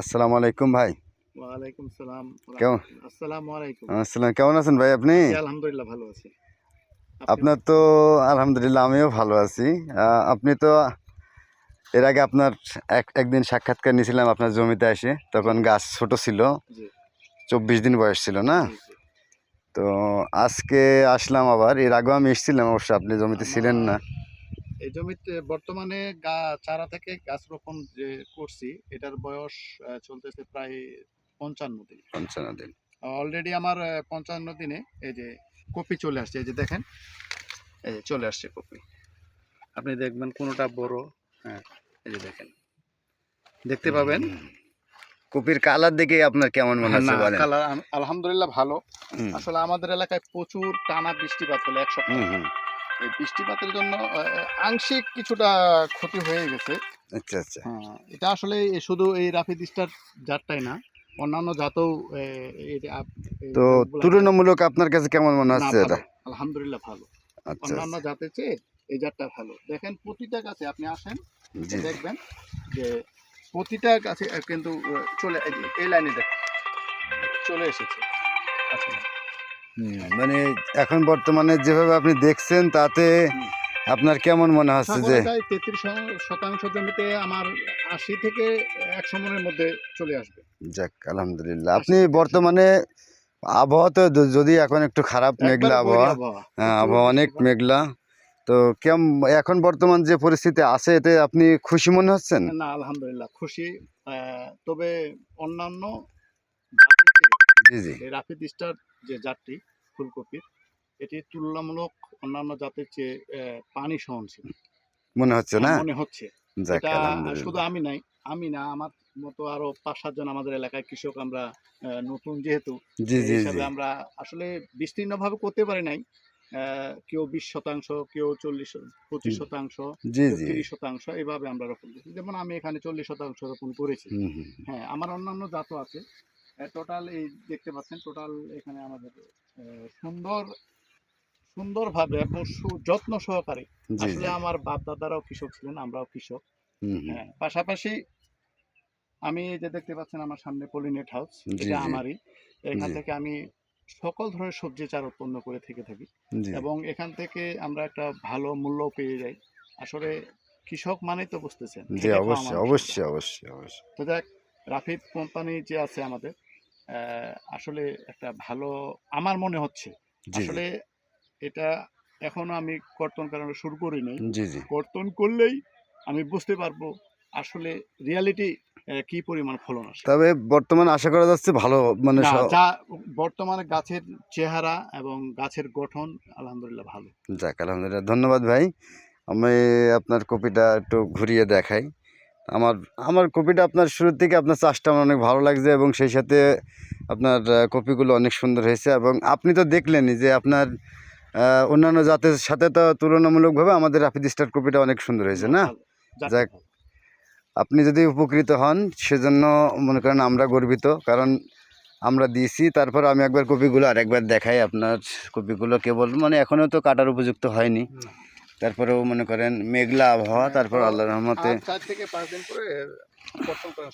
আসসালামু আলাইকুম ভাই। ওয়ালাইকুম সালাম। কেমন? আসসালামু আলাইকুম। আসসালাম কেমন আছেন ভাই আপনি? আলহামদুলিল্লাহ ভালো আছি। আপনার তো আলহামদুলিল্লাহ আমিও ভালো আছি। আপনি তো এর আগে আপনার এক একদিন সাক্ষাৎকার নিয়েছিলাম আপনার জমিতে এসে তখন গাছ ছোট ছিল। চব্বিশ দিন বয়স ছিল না। তো আজকে আসলাম আবার। এর আগেও আমি এসেছিলাম অবশ্য আপনি জমিতে ছিলেন না। এই জমিতে বর্তমানে গা চারা থেকে গাছ রোপণ যে করছি এটার বয়স চলতেছে প্রায় পঞ্চান্ন দিন। পঞ্চান্ন দিন। অলরেডি আমার পঞ্চান্ন দিনে এই যে কপি চলে আসছে এই যে দেখেন এই যে চলে আসছে কপি। আপনি দেখবেন কোনোটা বড় হ্যাঁ এই যে দেখেন। দেখতে পাবেন? কপির কালার দেখে আপনার কেমন মনে হচ্ছে বলেন? কালার আলহামদুলিল্লাহ ভালো। আসলে আমাদের এলাকায় প্রচুর টানা বৃষ্টিপাত হলো এক সপ্তাহ। এই বৃষ্টিপাতের জন্য আংশিক কিছুটা ক্ষতি হয়ে গেছে। আচ্ছা আচ্ছা। হ্যাঁ, এটা আসলে শুধু এই রাফিদ স্টার জাতটাই না অন্যান্য জাতও তো তুলনামূলক আপনার কাছে কেমন মনে হচ্ছে এটা? আলহামদুলিল্লাহ ভালো। আচ্ছা অন্যান্য জাতের চেয়ে এই জাতটা ভালো। দেখেন প্রতিটা গাছে আপনি আসেন দেখবেন যে প্রতিটা গাছে কিন্তু চলে এই লাইনে দেখেন চলে এসেছে। আচ্ছা। মানে এখন বর্তমানে যেভাবে আপনি দেখছেন তাতে আপনার কেমন মনে হচ্ছে যে? তেত্রিশ শতাংশ জমিতে আমার আশি থেকে একশো মনের মধ্যে চলে আসবে। যাক আলহামদুলিল্লাহ। আপনি বর্তমানে আবহাওয়া তো যদি এখন একটু খারাপ মেঘলা আবহাওয়া হ্যাঁ, আবহাওয়া অনেক মেঘলা। তো কেম এখন বর্তমান যে পরিস্থিতি আছে এতে আপনি খুশি মনে হচ্ছেন? না আলহামদুলিল্লাহ খুশি। তবে অন্যান্য এই রাফিদ স্টার যে জাতটি ফুলকপির এটি তুলনামূলক অন্যান্য জাতের চেয়ে পানি সহনশীল। মনে হচ্ছে না? মনে হচ্ছে। এটা শুধু আমি নাই আমি না আমার মতো আরও পাঁচ সাতজন আমাদের এলাকায় কৃষক আমরা নতুন যেহেতু হিসাবে আমরা আসলে বিস্তীর্ণ ভাবে করতে পারি নাই কেউ বিশ শতাংশ কেউ চল্লিশ পঁচিশ শতাংশ তিরিশ শতাংশ এভাবে আমরা রোপণ করছি। যেমন আমি এখানে চল্লিশ শতাংশ রোপণ করেছি। হ্যাঁ আমার অন্যান্য জাতও আছে টোটাল এই দেখতে পাচ্ছেন টোটাল এখানে আমাদের সুন্দর সুন্দরভাবে এবং যত্ন সহকারে আসলে আমার বাপ দাদারাও কৃষক ছিলেন আমরাও কৃষক। পাশাপাশি আমি যে দেখতে পাচ্ছেন আমার সামনে পলিনেট হাউস এটা আমারই। এখান থেকে আমি সকল ধরনের সবজি চারা উৎপন্ন করে থেকে থাকি এবং এখান থেকে আমরা একটা ভালো মূল্য পেয়ে যাই। আসলে কৃষক মানেই তো বুঝতেছেন জি অবশ্যই অবশ্যই অবশ্যই অবশ্যই। তো দেখ রাফিদ কোম্পানি যে আছে আমাদের আসলে একটা ভালো আমার মনে হচ্ছে। আসলে এটা এখনও আমি কর্তন করানো শুরু করিনি। জি জি। কর্তন করলেই আমি বুঝতে পারব আসলে রিয়ালিটি কি পরিমাণ ফলন আসে। তবে বর্তমানে আশা করা যাচ্ছে ভালো মানে যা বর্তমানে গাছের চেহারা এবং গাছের গঠন আলহামদুলিল্লাহ ভালো। যাক আলহামদুলিল্লাহ। ধন্যবাদ ভাই। আমি আপনার কপিটা একটু ঘুরিয়ে দেখাই। আমার আমার কপিটা আপনার শুরুর থেকে আপনার চাষটা আমার অনেক ভালো লাগছে এবং সেই সাথে আপনার কপিগুলো অনেক সুন্দর হয়েছে এবং আপনি তো দেখলেনই যে আপনার অন্যান্য জাতের সাথে তো তুলনামূলকভাবে আমাদের রাফিদ স্টার কপিটা অনেক সুন্দর হয়েছে না যাক। আপনি যদি উপকৃত হন সেজন্য মনে করেন আমরা গর্বিত কারণ আমরা দিয়েছি তারপর আমি একবার কপিগুলো আরেকবার দেখাই আপনার কপিগুলো কেবল মানে এখনও তো কাটার উপযুক্ত হয়নি। তারপরেও মনে করেন মেঘলা আবহাওয়া তারপর আল্লাহ রহমতে থেকে দিন পরে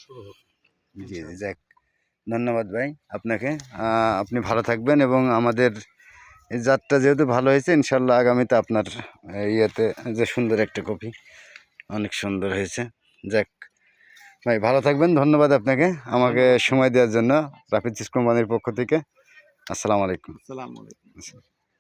শুরু জি যাক। ধন্যবাদ ভাই আপনাকে। আপনি ভালো থাকবেন এবং আমাদের এই জাতটা যেহেতু ভালো হয়েছে ইনশাল্লাহ আগামীতে আপনার ইয়েতে যে সুন্দর একটা কপি অনেক সুন্দর হয়েছে। যাক ভাই ভালো থাকবেন ধন্যবাদ আপনাকে। আমাকে সময় দেওয়ার জন্য চিস কোম্পানির পক্ষ থেকে। আসসালামু আলাইকুম। আসসালামু আলাইকুম।